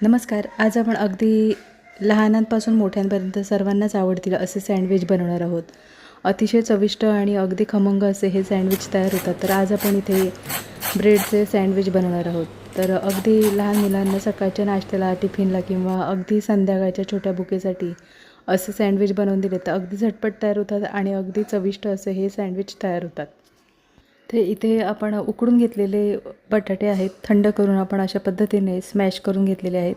नमस्कार. आज आपण अगदी लहानांपासून मोठ्यांपर्यंत सर्वांनाच आवडतील असे सँडविच बनवणार आहोत. अतिशय चविष्ट आणि अगदी खमंग असे हे सँडविच तयार होतात. तर आज आपण इथे ब्रेडचे सँडविच बनवणार आहोत. तर अगदी लहान मुलांना सकाळच्या नाश्त्याला टिफिनला किंवा अगदी संध्याकाळच्या छोट्या बुकेसाठी असे सँडविच बनवून दिले तर अगदी झटपट तयार होतात आणि अगदी चविष्ट असे हे सँडविच तयार होतात. ते इथे आपण उकडून घेतलेले बटाटे आहेत थंड करून आपण अशा पद्धतीने स्मॅश करून घेतलेले आहेत.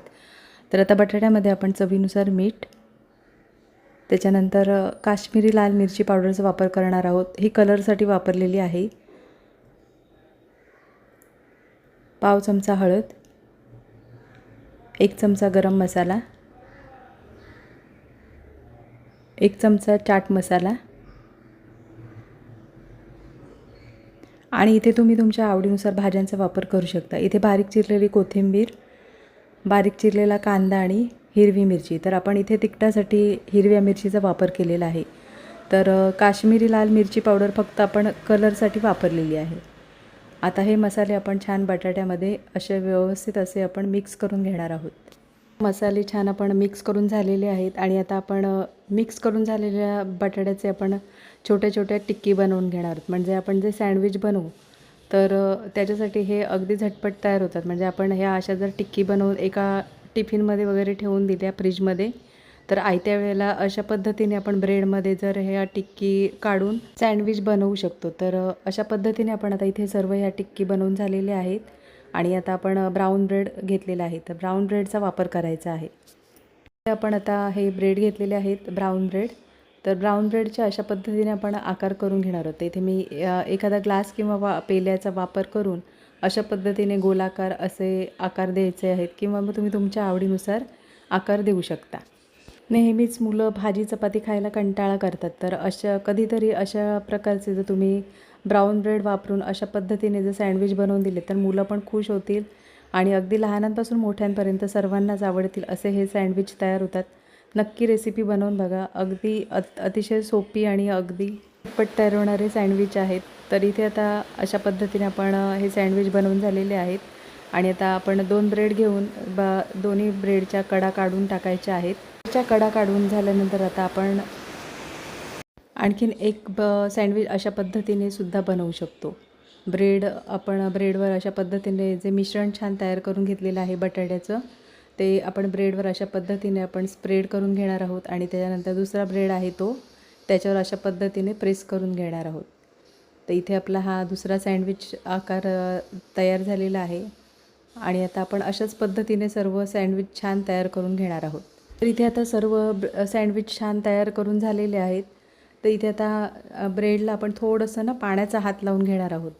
तर आता बटाट्यामध्ये आपण चवीनुसार मीठ त्याच्यानंतर काश्मीरी लाल मिरची पावडरचा वापर करणार आहोत. ही कलरसाठी वापरलेली आहे. पाव चमचा हळद एक चमचा गरम मसाला एक चमचा चाट मसाला आणि इथे तुम्ही तुमच्या आवडीनुसार भाज्यांचा वापर करू शकता. इथे बारीक चिरलेली कोथिंबीर बारीक चिरलेला कांदा आणि हिरवी मिरची. तर आपण इथे तिखटासाठी हिरव्या मिरचीचा वापर केलेला आहे. तर काश्मीरी लाल मिरची पावडर फक्त आपण कलरसाठी वापरलेली आहे. आता हे मसाले आपण छान बटाट्यामध्ये असे व्यवस्थित असे आपण मिक्स करून घेणार आहोत. मसाले छान आपण मिक्स करून झालेले आहेत आणि आता आपण मिक्स करून झालेल्या बटाट्याचे आपण छोट्या छोट्या टिक्की बनवून घेणार. आहोत म्हणजे आपण जे सँडविच बनवू तर त्याच्यासाठी हे अगदी झटपट तयार होतात. म्हणजे आपण ह्या अशा जर टिक्की बनवून एका टिफिनमध्ये वगैरे ठेवून दिल्या फ्रीजमध्ये तर आयत्या वेळेला अशा पद्धतीने आपण ब्रेडमध्ये जर ह्या टिक्की काढून सँडविच बनवू शकतो तर अशा पद्धतीने आपण आता इथे सर्व ह्या टिक्की बनवून झालेल्या आहेत. आणि आता आपण ब्राऊन ब्रेड घेतलेला आहे. तर ब्राऊन ब्रेडचा वापर करायचा आहे. आपण आता हे ब्रेड घेतलेले आहेत ब्राऊन ब्रेड. तर ब्राऊन ब्रेडच्या अशा पद्धतीने आपण आकार करून घेणार आहोत. इथे मी एखादा ग्लास किंवा वा पेल्याचा वापर करून अशा पद्धतीने गोलाकार असे आकार द्यायचे आहेत किंवा मग तुम्ही तुमच्या आवडीनुसार आकार देऊ शकता. नेहमीच मुलं भाजी चपाती खायला कंटाळा करतात. तर अशा कधीतरी अशा प्रकारचे जर तुम्ही ब्राऊन ब्रेड वापरून अशा पद्धतीने जर सँडविच बनवून दिले तर मुलं पण खुश होतील आणि अगदी लहानांपासून मोठ्यांपर्यंत सर्वांनाच आवडतील असे हे सँडविच तयार होतात. नक्की रेसिपी बनवून बघा. अगदी अत अतिशय सोपी आणि अगदी पट तयार होणारे सँडविच आहेत. तर इथे आता अशा पद्धतीने आपण हे सँडविच बनवून झालेले आहेत. आणि आता आपण दोन ब्रेड घेऊन ब दोन्ही ब्रेडच्या कडा काढून टाकायच्या आहेत. त्याच्या कडा काढून झाल्यानंतर आता आपण आणखीन एक ब सँडविच अशा पद्धतीने सुद्धा बनवू शकतो. ब्रेड आपण ब्रेडवर अशा पद्धतीने जे मिश्रण छान तयार करून घेतलेलं आहे बटाट्याचं ते आपण ब्रेडवर अशा पद्धतीने आपण स्प्रेड करून घेणार आहोत आणि त्याच्यानंतर दुसरा ब्रेड आहे तो त्याच्यावर अशा पद्धतीने प्रेस करून घेणार आहोत. तर इथे आपला हा दुसरा सँडविच आकार तयार झालेला आहे आणि आता आपण अशाच पद्धतीने सर्व सँडविच छान तयार करून घेणार आहोत. तर इथे आता सर्व सँडविच छान तयार करून झालेले आहेत. तर इथे आता ब्रेडला आपण थोडंसं ना पाण्याचा हात लावून घेणार आहोत.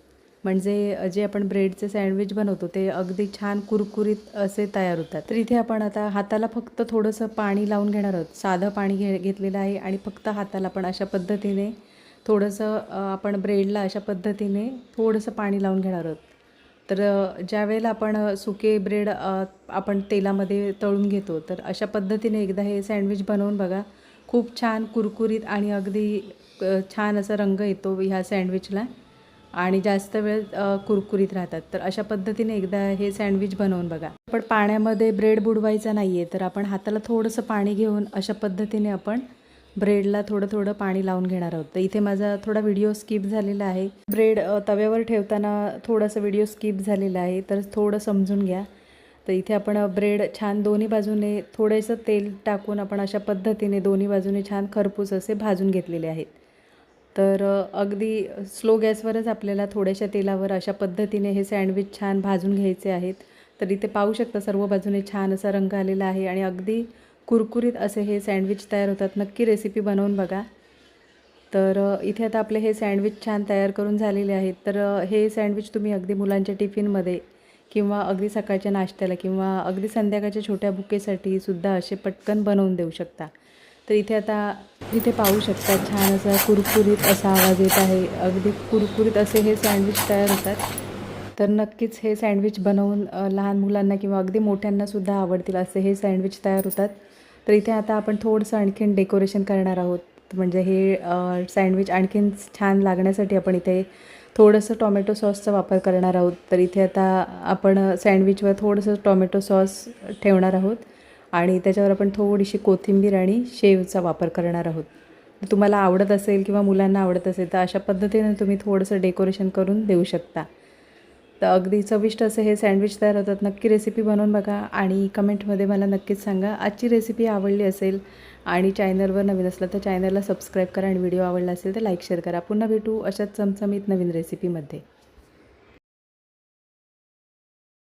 म्हणजे जे आपण ब्रेडचे सँडविच बनवतो ते अगदी छान कुरकुरीत असे तयार होतात. तर इथे आपण आता हाताला फक्त थोडंसं पाणी लावून घेणार आहोत. साधं पाणी घे घेतलेलं आहे आणि फक्त हाताला पण अशा पद्धतीने थोडंसं आपण ब्रेडला अशा पद्धतीने थोडंसं पाणी लावून घेणार आहोत. तर ज्यावेळेला आपण सुके ब्रेड आपण तेलामध्ये तळून घेतो तर अशा पद्धतीने एकदा हे सँडविच बनवून बघा. खूप छान कुरकुरीत आणि अगदी छान असा रंग येतो ह्या सँडविचला. आणि जास्त वेळ कुरकुरीत राहतात. तर अशा पद्धतीने एकदा हे सँडविच बनवून बघा. पण पाण्यामध्ये ब्रेड बुडवायचा नाही आहे तर आपण हाताला थोडंसं पाणी घेऊन अशा पद्धतीने आपण ब्रेडला थोडं थोडं पाणी लावून घेणार आहोत. तर इथे माझा थोडा व्हिडिओ स्किप झालेला आहे. ब्रेड तव्यावर ठेवताना थोडासा व्हिडिओ स्किप झालेला आहे तर थोडं समजून घ्या. तर इथे आपण ब्रेड छान दोन्ही बाजूने थोडंसं तेल टाकून आपण अशा पद्धतीने दोन्ही बाजूने छान खरपूस असे भाजून घेतलेले आहेत. तर अगदी स्लो गॅसवरच आपल्याला थोड्याशा तेलावर अशा पद्धतीने हे सँडविच छान भाजून घ्यायचे आहेत. तर इथे पाहू शकता सर्व बाजूने छान असा रंग आलेला आहे आणि अगदी कुरकुरीत असे हे सँडविच तयार होतात. नक्की रेसिपी बनवून बघा. तर इथे आता आपले हे सँडविच छान तयार करून झालेले आहेत. तर हे सँडविच तुम्ही अगदी मुलांच्या टिफिनमध्ये किंवा अगदी सकाळच्या नाश्त्याला किंवा अगदी संध्याकाळच्या छोट्या बुकेसाठी सुद्धा असे पटकन बनवून देऊ शकता. तर इथे आता इथे पाहू शकता छान असा कुरकुरीत असा आवाज येत आहे. अगदी कुरकुरीत असे हे सँडविच तयार होतात. तर नक्कीच हे सँडविच बनवून लहान मुलांना किंवा अगदी मोठ्यांनासुद्धा आवडतील असे हे सँडविच तयार होतात. तर इथे आता आपण थोडंसं आणखीन डेकोरेशन करणार आहोत. म्हणजे हे सँडविच आणखीन छान लागण्यासाठी आपण इथे थोडंसं टॉमॅटो सॉसचा वापर करणार आहोत. तर इथे आता आपण सँडविचवर थोडंसं टॉमॅटो सॉस ठेवणार आहोत. आणि त्याच्यावर आपण थोडीशी कोथिंबीर आणि शेवचा वापर करणार आहोत. तुम्हाला आवडत असेल किंवा मुलांना आवडत असेल तर अशा पद्धतीने तुम्ही थोडंसं डेकोरेशन करून देऊ शकता. तर अगदी चविष्ट असं हे सँडविच तयार होतात. नक्की रेसिपी बनवून बघा आणि कमेंटमध्ये मला नक्कीच सांगा. आजची रेसिपी आवडली असेल आणि चॅनलवर नवीन असलं तर चॅनलला सबस्क्राईब करा आणि व्हिडिओ आवडला असेल तर लाईक शेअर करा. पुन्हा भेटू अशाच चमचमीत नवीन रेसिपीमध्ये.